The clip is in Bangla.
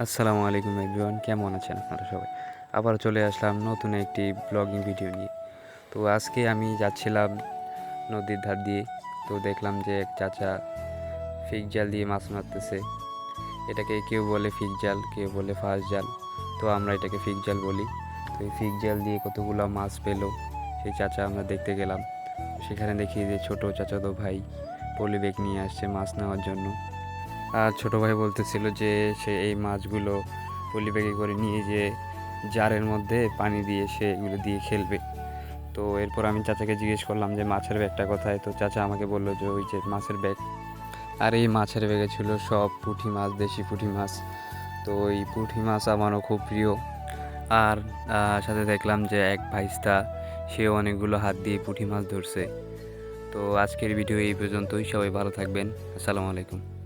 আসসালামু আলাইকুম এভরিওয়ান কেমন আছেন আপনারা সবাই? আবার চলে আসলাম নতুন একটি ব্লগিং ভিডিও নিয়ে। তো আজকে আমি যাচ্ছিলাম নদীর ধার দিয়ে। তো দেখলাম যে এক চাচা ফিক জাল দিয়ে মাছ মারতেছে। এটাকে কেউ বলে ফিক জাল, কেউ বলে ফাঁস জাল। তো আমরা এটাকে ফিক জাল বলি। তো এই ফিক জাল দিয়ে কতগুলো মাছ পেল, সেই চাচা আমরা দেখতে গেলাম। সেখানে দেখি যে ছোটো চাচাতো ভাই পলি ব্যাগ নিয়ে আসছে মাছ নেওয়ার জন্য। ছোটো ভাই বলতেছিল যে সে এই মাছগুলো পলি ব্যাগে করে নিয়ে যে জারের মধ্যে পানি দিয়ে সে এগুলো দিয়ে খেলবে। তো এরপর আমি চাচাকে জিজ্ঞেস করলাম যে, মাছের ব্যাগটা কোথায়? তো চাচা আমাকে বলল যে, ওই যে মাছের ব্যাগ। আর এই মাছের ব্যাগে ছিল সব পুঁটি মাছ, দেশি পুঁটি মাছ। তো এই পুঁটি মাছ আমারও খুব প্রিয়। আর সাথে দেখলাম যে এক ভাইস্তা সে অনেকগুলো হাত দিয়ে পুঁটি মাছ ধরছে। তো আজকের ভিডিও এই পর্যন্তই। সবাই ভালো থাকবেন। আসসালামু আলাইকুম।